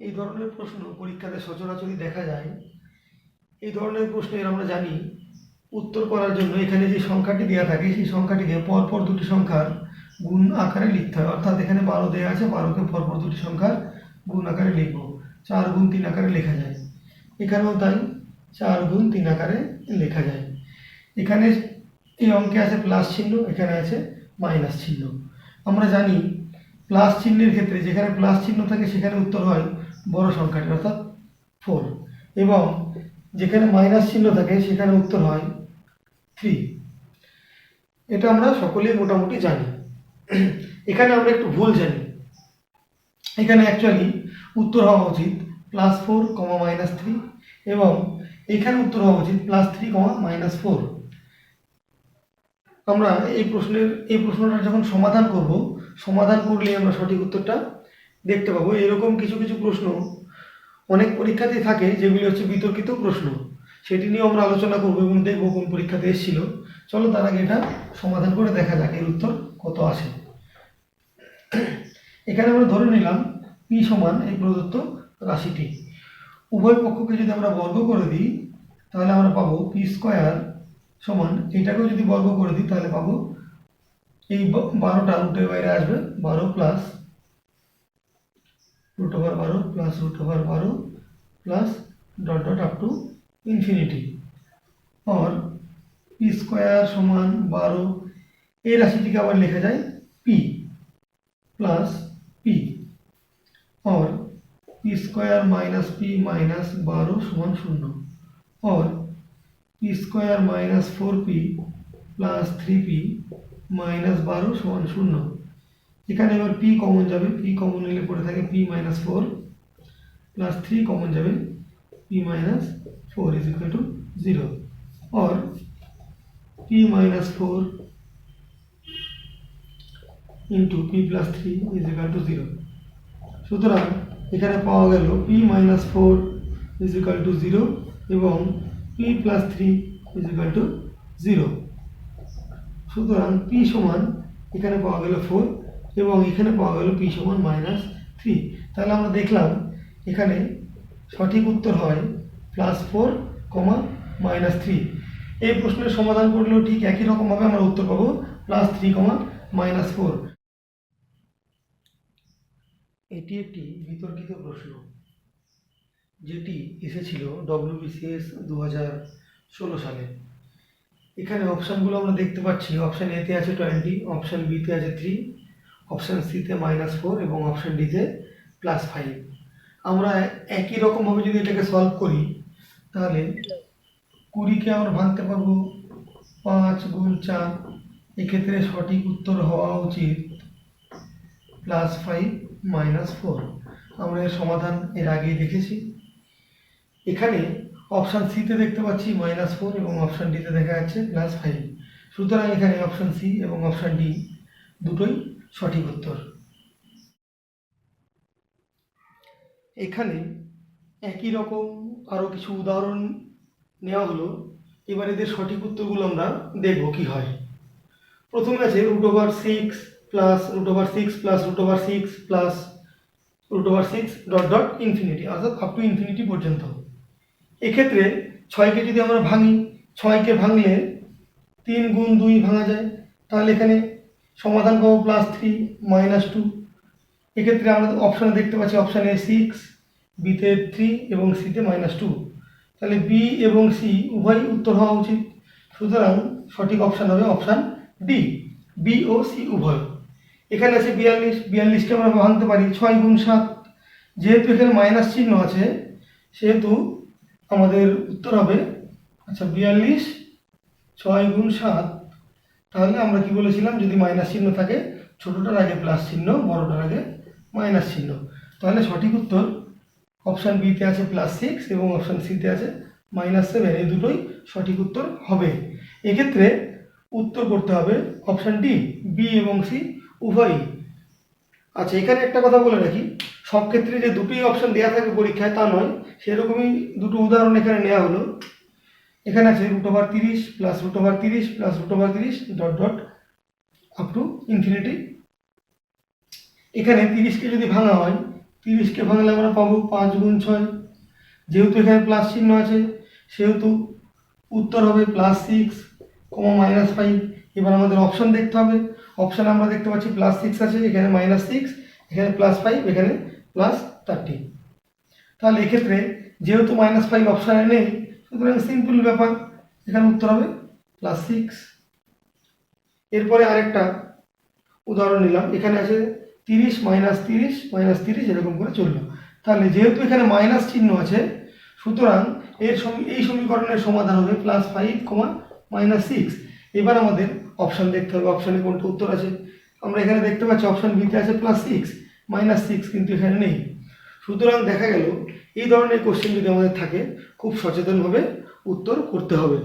এই ধরনের প্রশ্ন পরীক্ষাতে সচরাচরই দেখা যায়। এই ধরনের প্রশ্নের আমরা জানি, উত্তর করার জন্য এখানে যে সংখ্যাটি দেওয়া থাকে, সেই সংখ্যাটিকে পরপর দুটি সংখ্যার গুণ আকারে লিখতে হয়। অর্থাৎ এখানে বারো দেওয়া আছে, বারোকে পরপর দুটি সংখ্যার গুণ আকারে লিখব। চার গুণ তিন আকারে লেখা যায়। এখানেও তাই, চার গুণ তিন আকারে লেখা যায়। এখানে এই অঙ্কে আছে প্লাস চিহ্ন, এখানে আছে মাইনাস চিহ্ন। আমরা জানি, প্লাস চিহ্নের ক্ষেত্রে যেখানে প্লাস চিহ্ন থাকে, সেখানে উত্তর হয় বড় সংখ্যাটি অর্থাৎ ফোর এবং যেখানে মাইনাস চিহ্ন থাকে, সেখানে উত্তর হয় থ্রি এটা আমরা সকলেই মোটামুটি জানি। এখানে আমরা একটু ভুল জানি। এখানে অ্যাকচুয়ালি উত্তর হওয়া উচিত plus four comma minus three এবং এখানে উত্তর হওয়া উচিত plus three comma minus four আমরা এই প্রশ্নের, এই প্রশ্নটা যখন সমাধান করব, সমাধান করলে আমরা সঠিক উত্তরটা দেখতে পাবো। এরকম কিছু কিছু প্রশ্ন অনেক পরীক্ষাতেই থাকে, যেগুলি হচ্ছে বিতর্কিত প্রশ্ন। সেটি নিয়ে আমরা আলোচনা করব এবং দেখব কোন পরীক্ষাতে এসেছিল। চলো তার আগে এটা সমাধান করে দেখা যাক এর উত্তর কত আসে। এখানে আমরা ধরে নিলাম পি সমান এই প্রদত্ত রাশিটি। উভয় পক্ষকে যদি আমরা বর্গ করে দিই, তাহলে আমরা পাবো পি স্কোয়ার সমান এটাকেও যদি বর্গ করে দিই, তাহলে পাবো এই বারোটা রুটের বাইরে আসবে, বারো প্লাস root over বারো প্লাস root over বারো plus dot dot up to infinity or P square সমান বারো এই রাশিটিকে আবার লেখা যায় P plus P or P square minus P minus বারো সমান শূন্য. Or P square minus four P plus three P minus বারো সমান শূন্য. এখানে এবার পি কমন যাবে। পি কমন নিলে পড়ে থাকে P minus four plus three common যাবে। P minus four is equal to zero और P minus four into P plus three is equal to zero সুতরাং এখানে পাওয়া গেল P minus four is equal to zero এবং P plus three is equal to zero সুতরাং P সমান এখানে পাওয়া গেল ফোর এবং এখানে পাওয়া গেল পি সমান মাইনাস থ্রি তাহলে আমরা দেখলাম এখানে সঠিক উত্তর হয় plus four comma minus three এই প্রশ্নের সমাধান করলেও ঠিক একই রকমভাবে আমরা উত্তর পাবো plus three comma minus four এটি একটি বিতর্কিত প্রশ্ন, যেটি এসেছিল ডব্লিউবিসিএস দু হাজার ষোলো সালে। এখানে অপশানগুলো আমরা দেখতে পাচ্ছি। অপশান এতে আছে টোয়েন্টি অপশান বিতে আছে থ্রি অপশান সিতে মাইনাস ফোর এবং অপশান ডিতে প্লাস ফাইভ আমরা একই রকমভাবে যদি এটাকে সলভ করি, তাহলে কুড়িকে আমরা ভাঙতে পারব। পাঁচ গুণ চার, এক্ষেত্রে সঠিক উত্তর হওয়া উচিত প্লাস ফাইভ মাইনাস ফোর আমরা এর সমাধান এর আগেই দেখেছি। এখানে অপশান সিতে দেখতে পাচ্ছি মাইনাস ফোর এবং অপশান ডিতে দেখা যাচ্ছে প্লাস ফাইভ সুতরাং এখানে অপশান সি এবং অপশান ডি দুটোই সঠিক উত্তর। এখানে একই রকম আরও কিছু উদাহরণ নেওয়া হলো। এবার এদের সঠিক উত্তরগুলো আমরা দেখব কি হয়। প্রথমে আছে root over six plus root over six plus root over six plus root over six dot dot infinity অর্থাৎ আপ টু ইনফিনিটি পর্যন্ত। এক্ষেত্রে ছয়কে যদি আমরা ভাঙি, ছয়কে ভাঙলে তিন গুণ দুই ভাঙা যায়। তাহলে এখানে সমাধান পাবো প্লাস থ্রি মাইনাস টু এক্ষেত্রে আমরা অপশানে দেখতে পাচ্ছি অপশানে সিক্স বিতে থ্রি এবং সিতে মাইনাস টু তাহলে বি এবং সি উভয়ই উত্তর হওয়া উচিত। সুতরাং সঠিক অপশান হবে অপশান ডি বি ও সি উভয়। এখানে আছে বিয়াল্লিশ, বিয়াল্লিশকে আমরা ভাঙতে পারি ছয় গুণ সাত। যেহেতু এখানে মাইনাস চিহ্ন আছে, সেহেতু আমাদের উত্তর হবে আচ্ছা বিয়াল্লিশ, ছয় গুণ সাত তাহলে আমরা কি বলেছিলাম? যদি মাইনাস চিহ্ন থাকে, ছোটোটার আগে প্লাস চিহ্ন, বড়টার আগে মাইনাস চিহ্ন। তাহলে সঠিক উত্তর অপশান বিতে আছে প্লাস সিক্স এবং অপশান সিতে আছে মাইনাস সেভেন এই দুটোই সঠিক উত্তর হবে। এক্ষেত্রে উত্তর করতে হবে অপশান ডি বি এবং সি উভয়ই। আচ্ছা এখানে একটা কথা বলে রাখি। সব ক্ষেত্রে যে দুটোই অপশান দেওয়া থাকে পরীক্ষায় তা নয়। সেরকমই দুটো উদাহরণ এখানে নেওয়া হলো। এখানে আছে রুট ওভার তিরিশ প্লাস রুট ওভার তিরিশ প্লাস রুট ওভার তিরিশ dot dot up to infinity এখানে তিরিশকে যদি ভাঙা হয় তিরিশকে ভাঙলে আমরা পাবো পাঁচ গুণ ছয়। যেহেতু এখানে প্লাস চিহ্ন আছে, সেহেতু উত্তর হবে plus six comma minus five এবার আমাদের অপশন দেখতে হবে। অপশানে আমরা দেখতে পাচ্ছি প্লাস সিক্স আছে, এখানে মাইনাস সিক্স এখানে প্লাস ফাইভ এখানে প্লাস থার্টি তাহলে এক্ষেত্রে যেহেতু মাইনাস ফাইভ অপশানে নেই সুতরাং সিম্পল ব্যাপার। এখানে উত্তর হবে প্লাস সিক্স এরপরে আরেকটা উদাহরণ নিলাম। এখানে আছে তিরিশ মাইনাস তিরিশ মাইনাস তিরিশ, এরকম করে চলল। তাহলে যেহেতু এখানে মাইনাস চিহ্ন আছে, সুতরাং এর এই সমীকরণের সমাধান হবে plus five comma minus six এবার আমাদের অপশান দেখতে হবে। অপশানে কোনটা উত্তর আছে? আমরা এখানে দেখতে পাচ্ছি অপশান বিতে আছে প্লাস সিক্স মাইনাস সিক্স কিন্তু এখানে নেই। সুতরাং দেখা গেল এই ধরনের কোশ্চেন যদি আমাদের থাকে খুব সচেতনভাবে উত্তর করতে হবে।